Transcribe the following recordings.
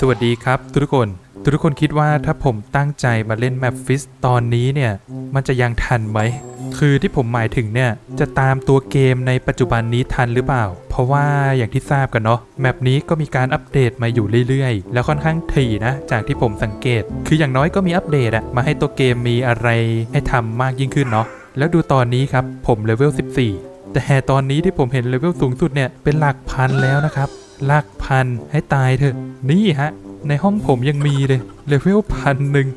สวัสดีครับ ทุกคน ทุกคนคิดว่าถ้าผมตั้งใจมาเล่นแมปฟิสตอนนี้เนี่ย มันจะยังทันไหม คือที่ผมหมายถึงเนี่ย จะตามตัวเกมในปัจจุบันนี้ทันหรือเปล่า เพราะว่าอย่างที่ทราบกันเนาะแมปนี้ก็มีการอัปเดตมาอยู่เรื่อยๆ แล้วค่อนข้างถี่นะ จากที่ผมสังเกต คืออย่างน้อยก็มีอัปเดตอะมาให้ตัวเกมมีอะไรให้ทำมากยิ่งขึ้นเนาะแล้วดูตอนนี้ครับผมเลเวล14 แต่ตอนนี้ที่ผมเห็นเลเวลสูงสุดเนี่ยเป็นหลักพันแล้วนะครับ ลักพันให้ตายเถอะ นี่ฮะ ในห้องผมยังมีเลยเลเวลพันหนึ่ง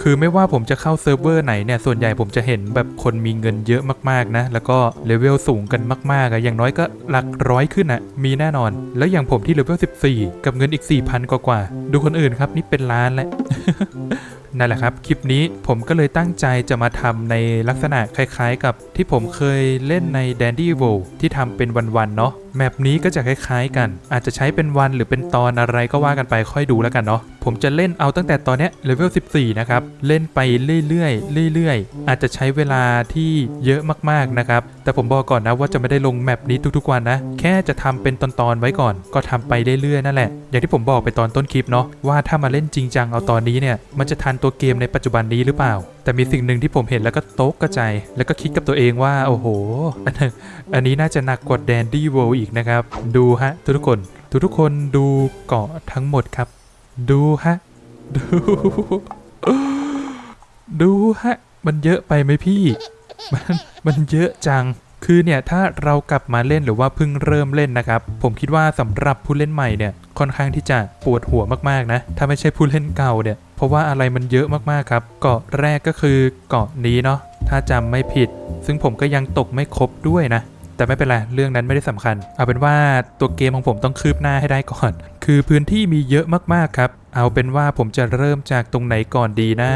คือไม่ว่าผมจะเข้าเซิร์ฟเวอร์ไหนเนี่ย ส่วนใหญ่ผมจะเห็นแบบคนมีเงินเยอะมากๆนะ แล้วก็เลเวลสูงกันมากๆอะอย่างน้อยก็หลักร้อยขึ้นอะมีแน่นอน แล้วอย่างผมที่เลเวล14 กับเงินอีก 4,000 กว่ากว่าๆดูคนอื่นครับ นี่เป็นล้านแล้ว นั่นแหละครับ คลิปนี้ผมก็เลยตั้งใจจะมาทำในลักษณะคล้ายๆ กับที่ผมเคยเล่นใน Dandy w o r l d ที่ทำเป็นวันๆเนาะ แมปนี้ก็จะคล้ายๆกัน อาจจะใช้เป็นวันหรือเป็นตอนอะไรก็ว่ากันไปค่อยดูแล้วกันเนาะผมจะเล่นเอาตั้งแต่ตอนนี้เลเวล14 นะครับ เล่นไปเรื่อยๆเรื่อยๆ อาจจะใช้เวลาที่เยอะมากๆนะครับ แต่ผมบอกก่อนนะว่าจะไม่ได้ลงแมปนี้ทุกๆวันนะ แค่จะทำเป็นตอนๆไว้ก่อน ก็ทำไปเรื่อยๆนั่นแหละ อย่างที่ผมบอกไปตอนต้นคลิปเนาะว่าถ้ามาเล่นจริงจังเอาตอนนี้เนี่ยมันจะทันตัวเกมในปัจจุบันนี้หรือเปล่า แต่มีสิ่งหนึ่งที่ผมเห็นแล้วก็โต๊ะกระจายแล้วก็คิดกับตัวเองว่าโอ้โห อันนี้น่าจะหนักกว่าแดนดี้โวอีกนะครับ ดูฮะทุกๆคน ทุกๆคนดูเกาะทั้งหมดครับ ดูฮะ ดู ดูฮะ มันเยอะไปไหมพี่ มันมันเยอะจังคือเนี่ยถ้าเรากลับมาเล่นหรือว่าเพิ่งเริ่มเล่นนะครับ ผมคิดว่าสำหรับผู้เล่นใหม่เนี่ยค่อนข้างที่จะปวดหัวมากๆนะถ้าไม่ใช่ผู้เล่นเก่าเนี่ยเพราะว่าอะไรมันเยอะมากๆครับ เกาะแรกก็คือเกาะนี้เนาะถ้าจำไม่ผิด ซึ่งผมก็ยังตกไม่ครบด้วยนะ แต่ไม่เป็นไร เรื่องนั้นไม่ได้สำคัญ เอาเป็นว่าตัวเกมของผมต้องคืบหน้าให้ได้ก่อน คือพื้นที่มีเยอะมากๆครับ เอาเป็นว่าผมจะเริ่มจากตรงไหนก่อนดีนะ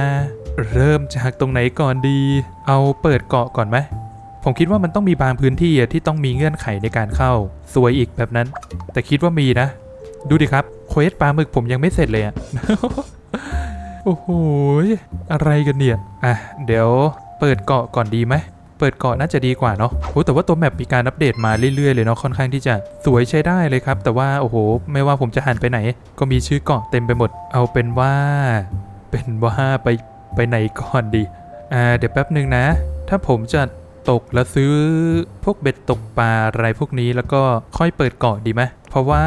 เริ่มจากตรงไหนก่อนดี เอาเปิดเกาะก่อนไหมผมคิดว่ามันต้องมีบางพื้นที่ที่ต้องมีเงื่อนไขในการเข้า สวยอีกแบบนั้น แต่คิดว่ามีนะ ดูดิครับเควสปลาหมึกผมยังไม่เสร็จเลยอะโอ้โห อะไรกันเนี่ย อะ เดี๋ยวเปิดเกาะก่อนดีไหม เปิดเกาะน่าจะดีกว่าเนาะโอ้แต่ว่าตัวแมปมีการอัปเดตมาเรื่อยๆเลยเนาะค่อนข้างที่จะสวยใช้ได้เลยครับ แต่ว่าโอ้โห ไม่ว่าผมจะหันไปไหน ก็มีชื่อเกาะเต็มไปหมด เอาเป็นว่า เป็นว่าไปไปไหนก่อนดีอ่าเดี๋ยวแป๊บหนึ่งนะ ถ้าผมจะตกแล้วซื้อพวกเบ็ดตกปลาอะไรพวกนี้แล้วก็ค่อยเปิดเกาะดีไหมเพราะว่า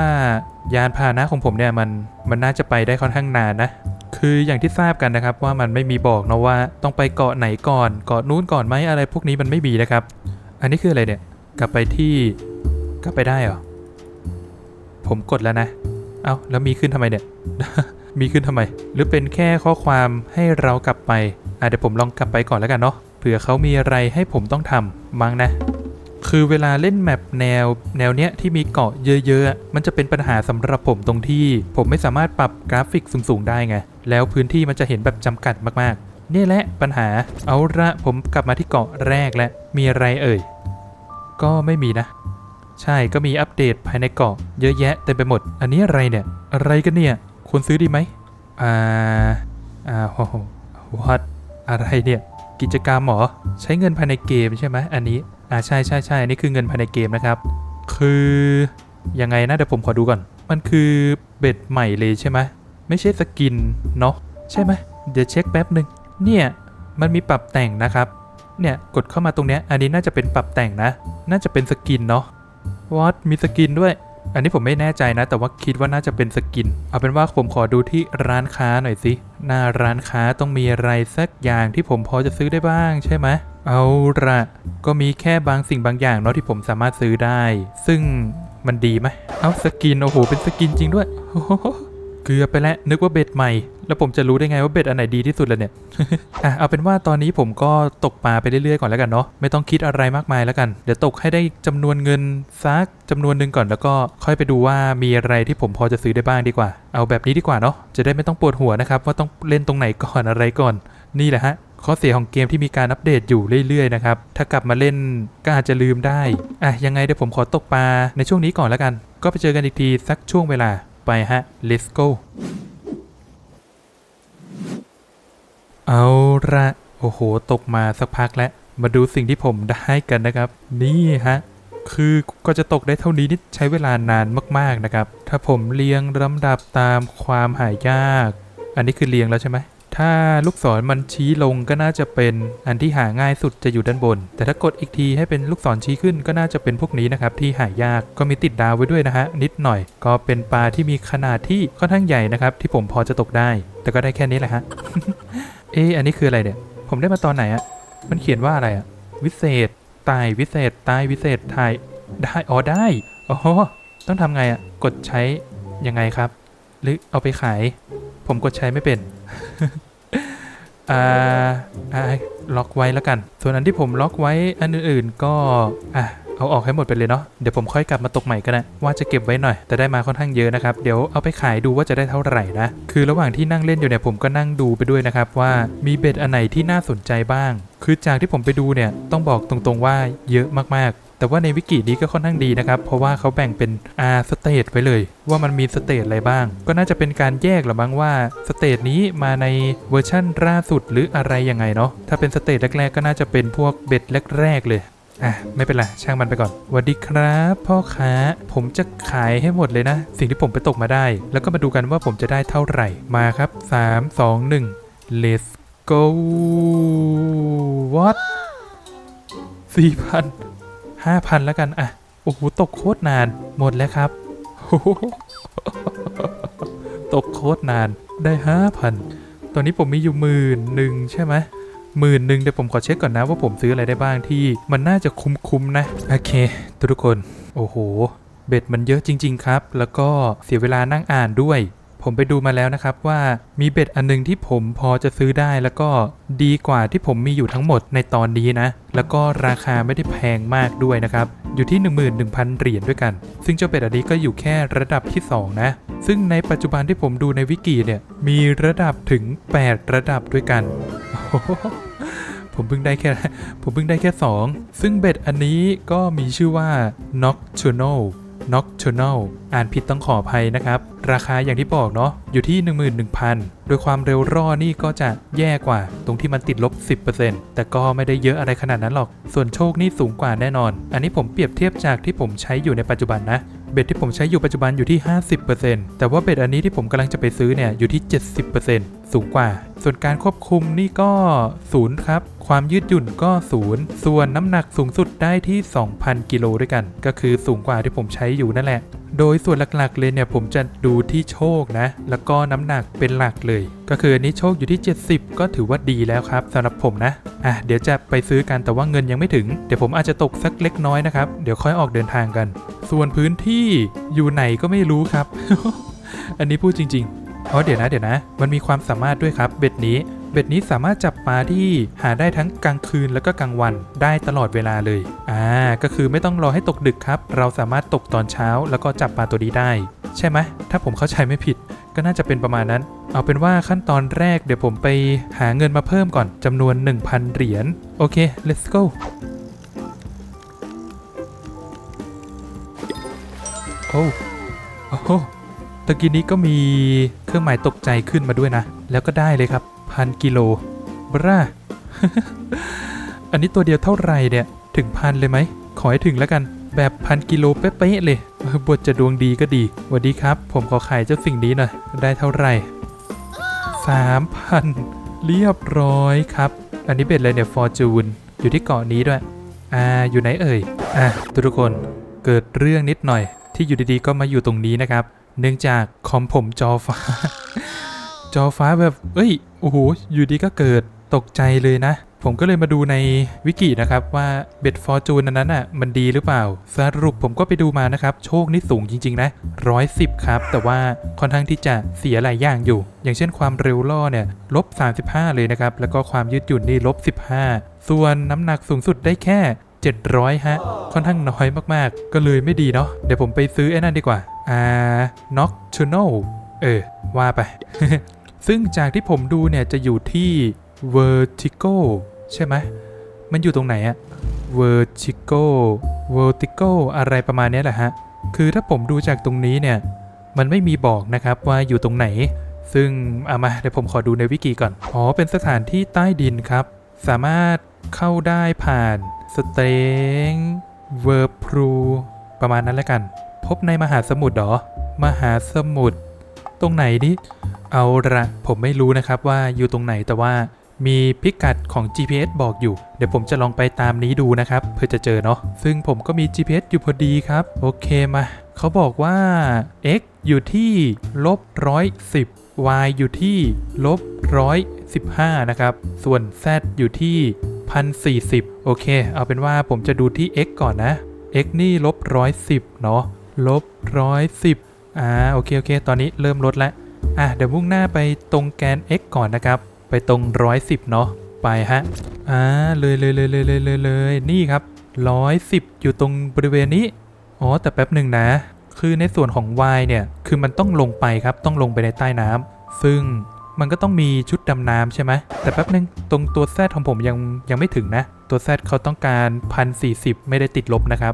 ยานพาหนะของผมเนี่ยมันมันน่าจะไปได้ค่อนข้างนานนะ คืออย่างที่ทราบกันนะครับว่ามันไม่มีบอกนะว่าต้องไปเกาะไหนก่อนเกาะนู้นก่อนไหมอะไรพวกนี้มันไม่มีนะครับ อันนี้คืออะไรเนี่ย กลับไปที่กลับไปได้เหรอ ผมกดแล้วนะ เอา้าแล้วมีขึ้นทำไมเนี่ย มีขึ้นทำไม หรือเป็นแค่ข้อความให้เรากลับไปอะเดี๋ยวผมลองกลับไปก่อนแล้วกันเนาะเผื่อเขามีอะไรให้ผมต้องทำมั้งนะ คือเวลาเล่นแมปแนว แนวเนี้ยที่มีเกาะเยอะๆอะมันจะเป็นปัญหาสำหรับผมตรงที่ผมไม่สามารถปรับกราฟิกสูงๆได้ไง แล้วพื้นที่มันจะเห็นแบบจำกัดมากๆ นี่แหละปัญหา เอาละผมกลับมาที่เกาะแรกแล้วมีอะไรเอ่ย ก็ไม่มีนะ ใช่ก็มีอัปเดตภายในเกาะเยอะแยะเต็มไปหมด อันนี้อะไรเนี่ย อะไรกันเนี่ย ควรซื้อดีไหมอ่า อ่าโอ้โหวัดอะไรเนี่ย กิจกรรมหรอใช้เงินภายในเกมใช่ไหมอันนี้ อ่าใช่ใช่ใช่อันนี้คือเงินภายในเกมนะครับ คือยังไงนะเดี๋ยวผมขอดูก่อน มันคือเบ็ดใหม่เลยใช่ไหมไม่ใช่สกินเนาะใช่ไหมเดี๋ยวเช็คแป๊บหนึ่งเนี่ยมันมีปรับแต่งนะครับ เนี่ยกดเข้ามาตรงเนี้ยอันนี้น่าจะเป็นปรับแต่งนะ น่าจะเป็นสกินเนาะวอตมีสกินด้วย อันนี้ผมไม่แน่ใจนะ แต่ว่าคิดว่าน่าจะเป็นสกิน เอาเป็นว่าผมขอดูที่ร้านค้าหน่อยสิหน้าร้านค้าต้องมีอะไรสักอย่างที่ผมพอจะซื้อได้บ้างใช่ไหม เอาละก็มีแค่บางสิ่งบางอย่างเนาะที่ผมสามารถซื้อได้ ซึ่งมันดีไหมเอาสกิน โอ้โห เป็นสกินจริงด้วยเกือบไปแล้วนึกว่าเบ็ดใหม่ แล้วผมจะรู้ได้ไงว่าเบ็ดอันไหนดีที่สุดล่ะเนี่ยอะเอาเป็นว่าตอนนี้ผมก็ตกปลาไปเรื่อยๆก่อนแล้วกันเนาะไม่ต้องคิดอะไรมากมายแล้วกัน เดี๋ยวตกให้ได้จำนวนเงินสักจำนวนหนึ่งก่อนแล้วก็ค่อยไปดูว่ามีอะไรที่ผมพอจะซื้อได้บ้างดีกว่า เอาแบบนี้ดีกว่าเนาะจะได้ไม่ต้องปวดหัวนะครับว่าต้องเล่นตรงไหนก่อนอะไรก่อน นี่แหละฮะ ข้อเสียของเกมที่มีการอัปเดตอยู่เรื่อยๆนะครับ ถ้ากลับมาเล่นก็อาจจะลืมได้ อะ ยังไงเดี๋ยวผมขอตกปลาในช่วงนี้ก่อนแล้วกัน ก็ไปเจอกันอีกทีสักช่วงเวลาไปฮะ let's go เอาละโอ้โห ตกมาสักพักแล้ว มาดูสิ่งที่ผมได้กันนะครับ นี่ฮะ คือก็จะตกได้เท่านี้นี่ใช้เวลานานมากๆนะครับ ถ้าผมเรียงลำดับตามความหายาก อันนี้คือเรียงแล้วใช่ไหม ถ้าลูกศรมันชี้ลงก็น่าจะเป็นอันที่หาง่ายสุดจะอยู่ด้านบน แต่ถ้ากดอีกทีให้เป็นลูกศรชี้ขึ้นก็น่าจะเป็นพวกนี้นะครับที่หายากก็มีติดดาวไว้ด้วยนะฮะนิดหน่อย ก็เป็นปลาที่มีขนาดที่ค่อนข้างใหญ่นะครับที่ผมพอจะตกได้ แต่ก็ได้แค่นี้แหละฮะเอะอันนี้คืออะไรเนี่ย ผมได้มาตอนไหนอะมันเขียนว่าอะไรอะวิเศษตายวิเศษตายวิเศษถ่ายได้อ๋อได้อ๋อต้องทำไงอะกดใช้ยังไงครับ หรือเอาไปขาย ผมกดใช้ไม่เป็น อ่าอ่าล็อกไว้แล้วกัน ส่วนอันที่ผมล็อกไว้อันอื่นๆก็อะเอาออกให้หมดไปเลยเนาะ เดี๋ยวผมค่อยกลับมาตกใหม่ก็ได้ ว่าจะเก็บไว้หน่อย แต่ได้มาค่อนข้างเยอะนะครับ เดี๋ยวเอาไปขายดูว่าจะได้เท่าไหร่นะ คือระหว่างที่นั่งเล่นอยู่เนี่ยผมก็นั่งดูไปด้วยนะครับว่ามีเบ็ดอันไหนที่น่าสนใจบ้าง คือจากที่ผมไปดูเนี่ยต้องบอกตรงๆว่าเยอะมากๆ แต่ว่าในวิกินี้ก็ค่อนข้างดีนะครับ เพราะว่าเขาแบ่งเป็นอาสเตทไว้เลย ว่ามันมีสเตทอะไรบ้าง ก็น่าจะเป็นการแยกหรือบ้างว่าสเตทนี้มาในเวอร์ชั่นล่าสุดหรืออะไรยังไงเนาะถ้าเป็นสเตทแรกๆ ก็น่าจะเป็นพวกเบ็ดแรกๆเลยอะไม่เป็นไรช่างมันไปก่อนสวัสดีครับ พ่อค้า ผมจะขายให้หมดเลยนะ สิ่งที่ผมไปตกมาได้ แล้วก็มาดูกันว่าผมจะได้เท่าไหร่มาครับ 3 2 1 let's go what 4,000 5,000 แล้วกัน อะ โอ้โห ตกโคตรนาน หมดแล้วครับโอ้โหตกโคตรนาน ได้ 5,000 ตอนนี้ผมมีอยู่หมื่นหนึ่งใช่ไหมหมื่นหนึ่งเดี๋ยวผมขอเช็คก่อนนะว่าผมซื้ออะไรได้บ้างที่มันน่าจะคุ้มๆนะ โอเค ทุกคน โอ้โห เบ็ดมันเยอะจริง ๆ ครับ แล้วก็เสียเวลานั่งอ่านด้วยผมไปดูมาแล้วนะครับว่ามีเบ็ดอันหนึงที่ผมพอจะซื้อได้แล้วก็ดีกว่าที่ผมมีอยู่ทั้งหมดในตอนนี้นะ แล้วก็ราคาไม่ได้แพงมากด้วยนะครับ อยู่ที่ 11,000 เหรียญด้วยกัน ซึ่งเจ้าเบ็ดอันนี้ก็อยู่แค่ระดับที่ 2 นะ ซึ่งในปัจจุบันที่ผมดูในวิกิเนี่ย มีระดับถึง 8 ระดับด้วยกัน ผมเพิ่งได้แค่ ผมเพิ่งได้แค่ 2 ซึ่งเบ็ดอันนี้ก็มีชื่อว่า Nocturnal Nocturnal อ่านผิดต้องขออภัยนะครับ ราคาอย่างที่บอกเนาะอยู่ที่ 11,000 โดยความเร็วร่อนี่ก็จะแย่กว่า ตรงที่มันติดลบ 10%แต่ก็ไม่ได้เยอะอะไรขนาดนั้นหรอก ส่วนโชคนี่สูงกว่าแน่นอน อันนี้ผมเปรียบเทียบจากที่ผมใช้อยู่ในปัจจุบันนะ เบ็ดที่ผมใช้อยู่ปัจจุบันอยู่ที่ 50%แต่ว่าเบ็ดอันนี้ที่ผมกำลังจะไปซื้อเนี่ยอยู่ที่ 70%สูงกว่า ส่วนการควบคุมนี่ก็ศูนย์ครับ ความยืดหยุ่นก็ศูนย์ส่วนน้ำหนักสูงสุดได้ที่ 2,000 กิโลด้วยกัน ก็คือสูงกว่าที่ผมใช้อยู่นั่นแหละ โดยส่วนหลักๆเลยเนี่ยผมจะดูที่โชคนะ แล้วก็น้ำหนักเป็นหลักเลย ก็คืออันนี้โชคอยู่ที่ 70 ก็ถือว่าดีแล้วครับสำหรับผมนะอะเดี๋ยวจะไปซื้อกันแต่ว่าเงินยังไม่ถึง เดี๋ยวผมอาจจะตกสักเล็กน้อยนะครับ เดี๋ยวค่อยออกเดินทางกัน ส่วนพื้นที่อยู่ไหนก็ไม่รู้ครับ อันนี้พูดจริงๆอ๋อเดี๋ยวนะเดี๋ยวนะ มันมีความสามารถด้วยครับเบ็ดนี้ เบ็ดนี้สามารถจับปลาที่หาได้ทั้งกลางคืนแล้วก็กลางวันได้ตลอดเวลาเลย อ่า ก็คือไม่ต้องรอให้ตกดึกครับ เราสามารถตกตอนเช้าแล้วก็จับปลาตัวนี้ได้ ใช่ไหม ถ้าผมเข้าใจไม่ผิด ก็น่าจะเป็นประมาณนั้น เอาเป็นว่าขั้นตอนแรกเดี๋ยวผมไปหาเงินมาเพิ่มก่อนจำนวน 1,000 เหรียญ โอเค let's go โอ้โอ้โหตะกี้นี้ก็มีเครื่องหมายตกใจขึ้นมาด้วยนะ แล้วก็ได้เลยครับ พันกิโลบราอันนี้ตัวเดียวเท่าไหร่เนี่ยถึงพันเลยไหม ขอให้ถึงแล้วกัน แบบพันกิโลเป๊ะๆเลยเออบทจะดวงดีก็ดีสวัสดีครับ ผมขอขายเจ้าสิ่งนี้หน่อย ได้เท่าไหร่สามพันเรียบร้อยครับ อันนี้เป็นอะไรเนี่ยฟอร์จูนอยู่ที่เกาะนี้ด้วย อ่า อยู่ไหนเอ่ย อะทุกคนเกิดเรื่องนิดหน่อย ที่อยู่ดีๆก็มาอยู่ตรงนี้นะครับ เนื่องจากคอมผมจอฟ้า จอฟ้าแบบ เอ้ย โอ้โห อยู่ดีก็เกิดตกใจเลยนะ ผมก็เลยมาดูในวิกินะครับว่าเบ็ดฟอร์จูนนั้นน่ะมันดีหรือเปล่า สรุปผมก็ไปดูมานะครับ โชคนี่สูงจริง ๆ นะร้อยสิบครับ แต่ว่าค่อนข้างที่จะเสียหลายอย่างอยู่ อย่างเช่นความเร็วล่อเนี่ยลบ 35 เลยนะครับ แล้วก็ความยืดหยุ่นนี่ลบ 15 ส่วนน้ำหนักสูงสุดได้แค่ 700 ฮะ ค่อนข้างน้อยมากๆ ก็เลยไม่ดีเนาะเดี๋ยวผมไปซื้อไอ้นั่นดีกว่าอ่า Nocturnal เออว่าไป ซึ่งจากที่ผมดูเนี่ยจะอยู่ที่ Vertigo ใช่ไหมมันอยู่ตรงไหนอะ Vertigo Vertigo อะไรประมาณนี้แหละฮะ คือถ้าผมดูจากตรงนี้เนี่ย มันไม่มีบอกนะครับว่าอยู่ตรงไหน ซึ่งเอามาเดี๋ยวผมขอดูในวิกิก่อน อ๋อ เป็นสถานที่ใต้ดินครับ สามารถเข้าได้ผ่านสเตงเวอร์พรูประมาณนั้นแล้วกัน พบในมหาสมุทรหรอ มหาสมุทรตรงไหนนี่ เอาละผมไม่รู้นะครับว่าอยู่ตรงไหนแต่ว่ามีพิกัดของ GPS บอกอยู่ เดี๋ยวผมจะลองไปตามนี้ดูนะครับ เพื่อจะเจอเนาะซึ่งผมก็มี GPS อยู่พอดีครับ โอเคมาเขาบอกว่า x อยู่ที่ลบร้อยสิบ y อยู่ที่ลบร้อยสิบห้านะครับ ส่วน z อยู่ที่พันสี่สิบโอเค เอาเป็นว่าผมจะดูที่ x ก่อนนะ x นี่ลบร้อยสิบเนาะลบร้อยสิบอ่าโอเคโอเค ตอนนี้เริ่มลดแล้ว อะเดี๋ยวมุ่งหน้าไปตรงแกน x ก่อนนะครับ ไปตรงร้อยสิบเนาะไปฮะอ่าเลยเลยเลยเลยเลยเลยนี่ครับร้อยสิบอยู่ตรงบริเวณนี้อ๋อแต่แป๊บหนึ่งนะ คือในส่วนของ y เนี่ยคือมันต้องลงไปครับต้องลงไปในใต้น้ำซึ่งมันก็ต้องมีชุดดำน้ำใช่ไหม แต่แป๊บหนึ่งตรงตัวแซดของผมยังยังไม่ถึงนะ ตัวแซดเขาต้องการพันสี่สิบไม่ได้ติดลบนะครับ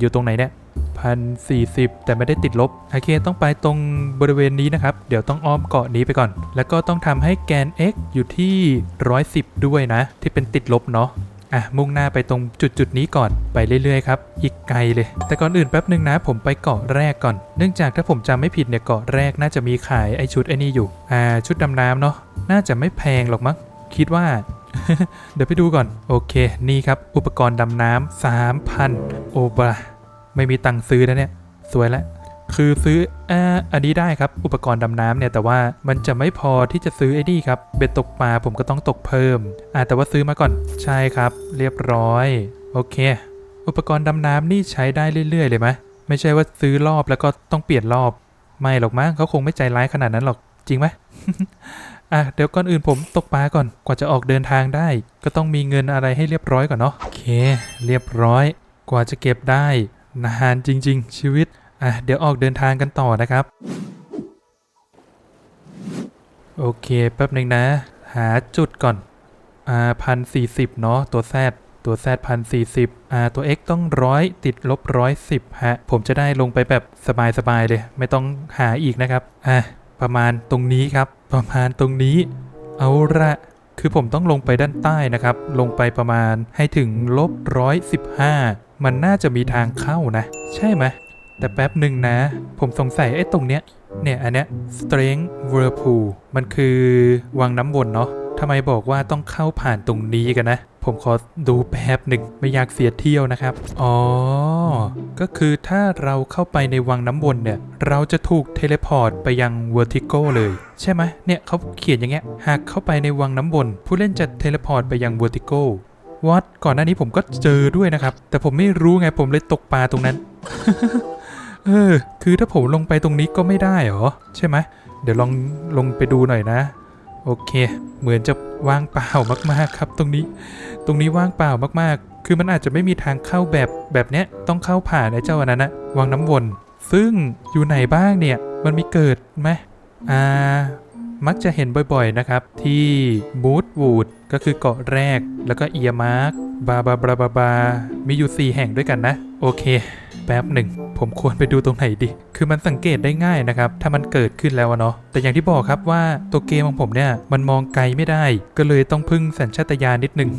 อยู่ตรงไหนเนี่ย พันสี่สิบแต่ไม่ได้ติดลบโอเคต้องไปตรงบริเวณนี้นะครับ เดี๋ยวต้องอ้อมเกาะนี้ไปก่อน แล้วก็ต้องทำให้แกน x อยู่ที่ 110 ด้วยนะ ที่เป็นติดลบเนาะอะมุ่งหน้าไปตรงจุดจุดนี้ก่อนไปเรื่อยๆครับ อีกไกลเลย แต่ก่อนอื่นแป๊บหนึ่งนะ ผมไปเกาะแรกก่อน เนื่องจากถ้าผมจำไม่ผิดเนี่ยเกาะแรกน่าจะมีขายไอชุดไอ้นี่อยู่ อ่าชุดดำน้ำเนาะน่าจะไม่แพงหรอกมั้งคิดว่า เดี๋ยวไปดูก่อน โอเค นี่ครับ อุปกรณ์ดำน้ำ3,000 โอบา ไม่มีตังค์ซื้อนะเนี่ย สวยแล้วคือซื้ออ่าอันนี้ได้ครับ อุปกรณ์ดำน้ำเนี่ย แต่ว่ามันจะไม่พอที่จะซื้อไอ้นี่ครับ เบ็ดตกปลาผมก็ต้องตกเพิ่ม อ่า แต่ว่าซื้อมาก่อน ใช่ครับ เรียบร้อย โอเค อุปกรณ์ดำน้ำนี่ใช้ได้เรื่อย ๆ เลยไหมไม่ใช่ว่าซื้อรอบแล้วก็ต้องเปลี่ยนรอบ ไม่หรอกมั้งเขาคงไม่ใจร้ายขนาดนั้นหรอก จริงไหมอะเดี๋ยวก่อนอื่นผมตกปลาก่อน กว่าจะออกเดินทางได้ ก็ต้องมีเงินอะไรให้เรียบร้อยก่อนเนาะ โอเค เรียบร้อย กว่าจะเก็บได้ นานจริง ๆ ชีวิต อะ เดี๋ยวออกเดินทางกันต่อนะครับ โอเคแป๊บหนึ่งนะ หาจุดก่อน อ่าพันสี่สิบเนาะตัว Z ตัว Z พันสี่สิบอ่าตัว X ต้องร้อยติดลบร้อยสิบฮะ ผมจะได้ลงไปแบบสบาย ๆ เลย ไม่ต้องหาอีกนะครับ อะ ประมาณตรงนี้ครับ ประมาณตรงนี้ เอาละคือผมต้องลงไปด้านใต้นะครับ ลงไปประมาณให้ถึงลบร้อยสิบห้า มันน่าจะมีทางเข้านะ ใช่ไหมแต่แป๊บหนึ่งนะ ผมสงสัยไอ้ตรงเนี้ย เนี่ยอันเนี้ย strength whirlpool มันคือวังน้ำวนเนาะทำไมบอกว่าต้องเข้าผ่านตรงนี้กันนะ ผมขอดูแป๊บหนึ่งไม่อยากเสียเที่ยวนะครับ อ๋อ ก็คือถ้าเราเข้าไปในวังน้ำวนเนี่ย เราจะถูกเทเลพอร์ตไปยัง vertigo เลย ใช่ไหมเนี่ยเขาเขียนอย่างเงี้ย หากเข้าไปในวังน้ำวนผู้เล่นจะเทเลพอร์ตไปยัง vertigo วัดก่ วอนหน้านี้ผมก็เจอด้วยนะครับ แต่ผมไม่รู้ไงผมเลยตกปลาตรงนั้น เออ คือถ้าผมลงไปตรงนี้ก็ไม่ได้หรอ ใช่ไหมเดี๋ยวลองลงไปดูหน่อยนะ โอเค เหมือนจะว่างเปล่ามากๆครับ ตรงนี้ ตรงนี้ว่างเปล่ามากๆ คือมันอาจจะไม่มีทางเข้าแบบแบบเนี้ยต้องเข้าผ่านไอ้เจ้าอันนั้นนะวังน้ำวน ซึ่งอยู่ไหนบ้างเนี่ย มันมีเกิดไหมอ่า มักจะเห็นบ่อยๆนะครับ ที่บูธวูดก็คือเกาะแรก แล้วก็เอียมาร์กบาบาบาบาบา มีอยู่ 4 แห่งด้วยกันนะ โอเค แป๊บหนึ่ง ผมควรไปดูตรงไหนดี คือมันสังเกตได้ง่ายนะครับ ถ้ามันเกิดขึ้นแล้วเนาะ แต่อย่างที่บอกครับว่าตัวเกมของผมเนี่ย มันมองไกลไม่ได้ ก็เลยต้องพึ่งสัญชาตญาณนิดนึง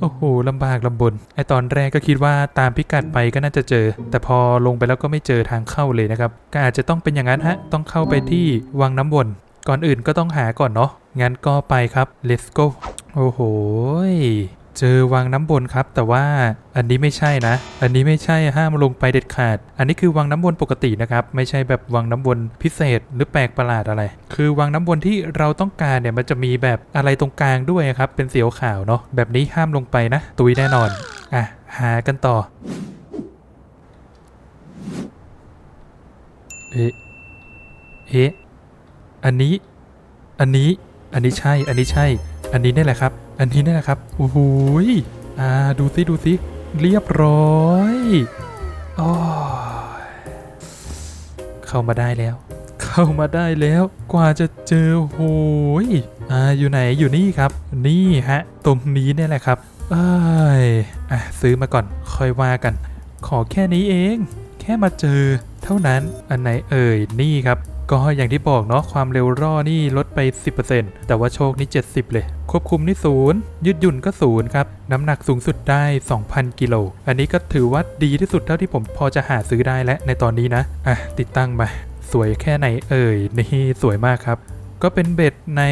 โอ้โหลำบากลำบน ไอตอนแรกก็คิดว่าตามพิกัดไปก็น่าจะเจอ แต่พอลงไปแล้วก็ไม่เจอทางเข้าเลยนะครับ ก็อาจจะต้องเป็นอย่างนั้นฮะ ต้องเข้าไปที่วังน้ำวน ก่อนอื่นก็ต้องหาก่อนเนาะ งั้นก็ไปครับ let's go โอ้โห เจอวังน้ำวนครับ แต่ว่าอันนี้ไม่ใช่นะ อันนี้ไม่ใช่ห้ามลงไปเด็ดขาด อันนี้คือวังน้ำวนปกตินะครับ ไม่ใช่แบบวังน้ำวนพิเศษหรือแปลกประหลาดอะไร คือวังน้ำวนที่เราต้องการเนี่ยมันจะมีแบบอะไรตรงกลางด้วยครับ เป็นสีขาวเนาะ แบบนี้ห้ามลงไปนะ ตุยแน่นอน อะ หากันต่อ เอ๊ะ เอ๊ะ อันนี้ อันนี้ อันนี้ใช่ อันนี้ใช่ อันนี้นี่แหละครับ อันนี้นี่แหละครับโอ้โหอ่าดูซิดูซิเรียบร้อยโอ้เข้ามาได้แล้ว เข้ามาได้แล้วกว่าจะเจอโอ้โหยอ่าอยู่ไหนอยู่นี่ครับ นี่ฮะตรงนี้เนี่ยแหละครับเอ้ยอะซื้อมาก่อนค่อยว่ากัน ขอแค่นี้เอง แค่มาเจอ เท่านั้นอันไหนเอ่ยนี่ครับ ก็อย่างที่บอกเนาะความเร็วร่อนี่ลดไป 10%แต่ว่าโชคนี่70 เลย ควบคุมนี่ศูนย์ยืดหยุ่นก็ศูนย์ครับ น้ำหนักสูงสุดได้ 2,000 กิโล อันนี้ก็ถือว่าดีที่สุดเท่าที่ผมพอจะหาซื้อได้และในตอนนี้นะ อะ ติดตั้งมา สวยแค่ไหนเอ่ย นี่สวยมากครับ ก็เป็นเบ็ดใน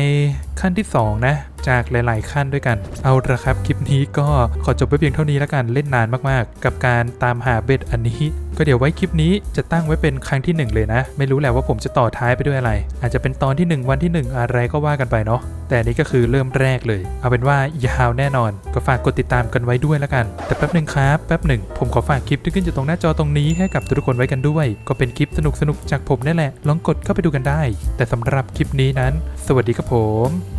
ขั้นที่ 2 นะจากหลาย ๆ ขั้นด้วยกัน เอาละครับ คลิปนี้ก็ขอจบไปเพียงเท่านี้แล้วกันเล่นนานมาก ๆ กับการตามหาเบ็ดอันนี้ ก็เดี๋ยวไว้คลิปนี้จะตั้งไว้เป็นครั้งที่ 1 เลยนะ ไม่รู้แหละว่าผมจะต่อท้ายไปด้วยอะไร อาจจะเป็นตอนที่ 1 วันที่ 1 อะไรก็ว่ากันไปเนาะแต่นี้ก็คือเริ่มแรกเลย เอาเป็นว่ายาวแน่นอน ก็ฝากกดติดตามกันไว้ด้วยแล้วกัน แต่แป๊บหนึ่งครับแป๊บหนึ่งผมขอฝากคลิปที่ขึ้นอยู่ตรงหน้าจอตรงนี้ให้กับทุกคนไว้กันด้วย ก็เป็นคลิปสนุกๆจากผมนั่แหละลองกดเข้าไปดูกันได้ แต่สำหรับคลิปนี้นั้น สวัสดีครับผม